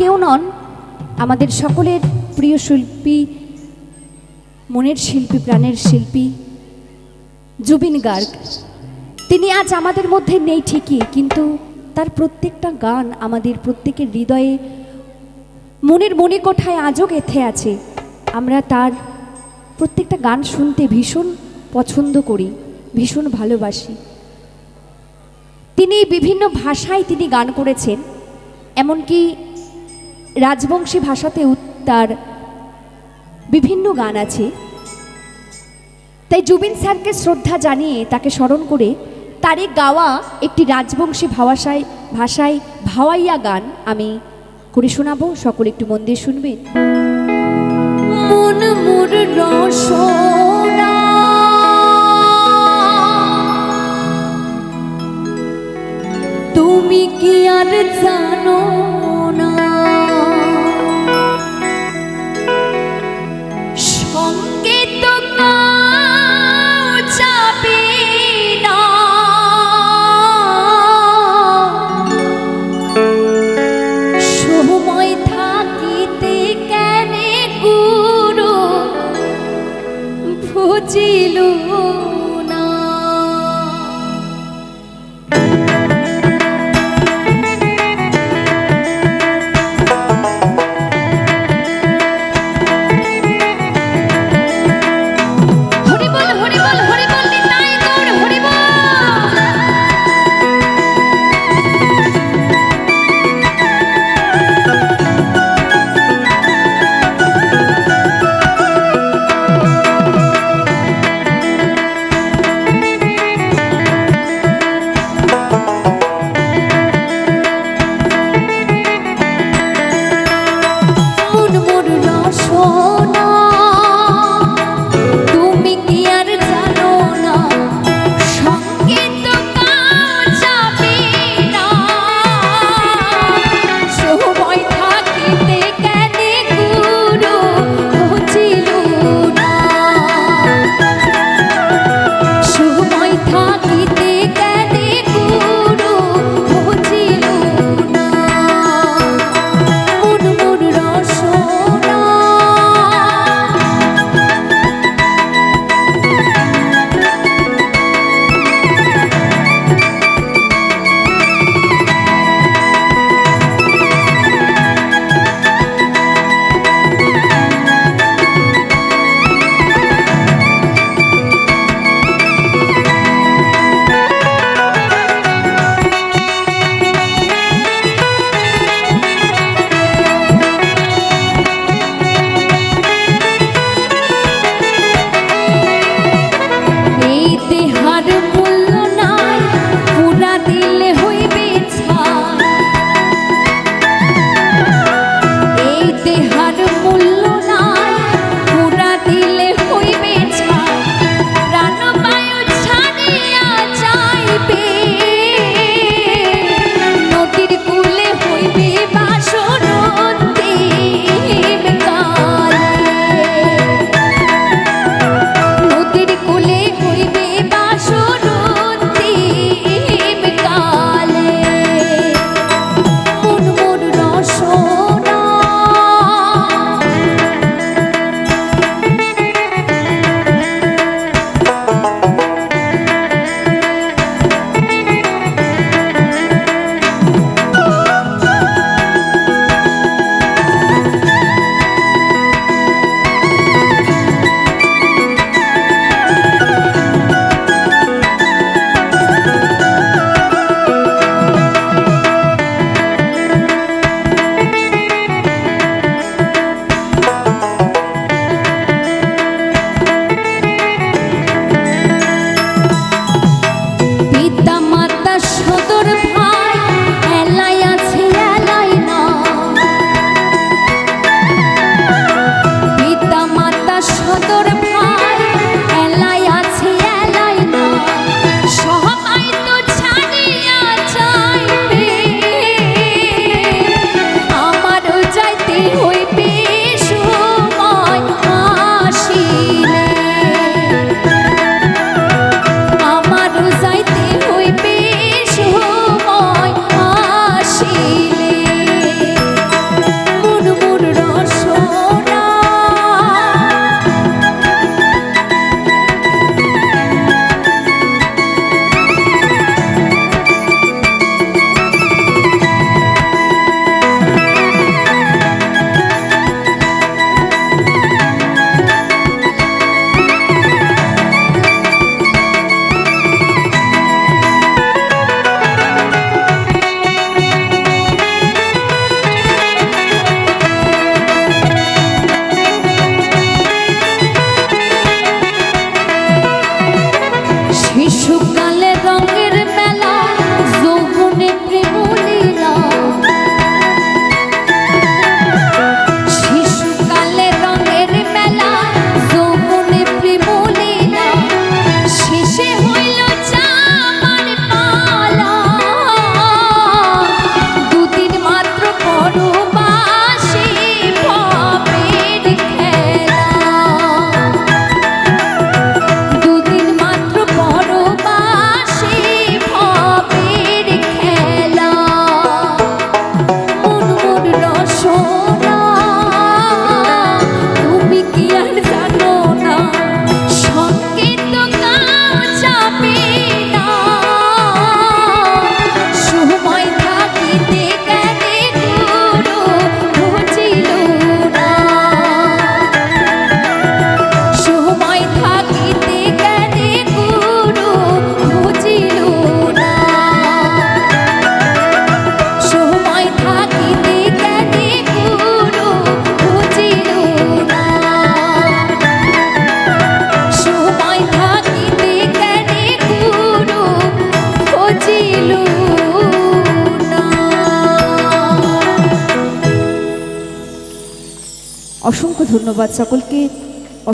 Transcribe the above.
কেউ নন আমাদের সকলের প্রিয় শিল্পী, মনের শিল্পী, প্রাণের শিল্পী, জুবিন গার্গ। তিনি আজ আমাদের মধ্যে নেই ঠিকই, কিন্তু তার প্রত্যেকটা গান আমাদের প্রত্যেকের হৃদয়ে মনের মনে কোঠায় আজও গেথে আছে। আমরা তার প্রত্যেকটা গান শুনতে ভীষণ পছন্দ করি, ভীষণ ভালোবাসি। তিনি বিভিন্ন ভাষায় তিনি গান করেছেন, এমনকি রাজবংশী ভাষাতেও তার বিভিন্ন গান আছে। তাই জুবিন স্যারকে শ্রদ্ধা জানিয়ে তাকে স্মরণ করে তারে গাওয়া একটি রাজবংশী ভাষায় ভাষায় ভাওয়াইয়া গান আমি করে শোনাবো। সকলে একটু মন দিয়ে শুনবেন তুমি কি আর জানো? বুঝিল ধন্যবাদ সকলকে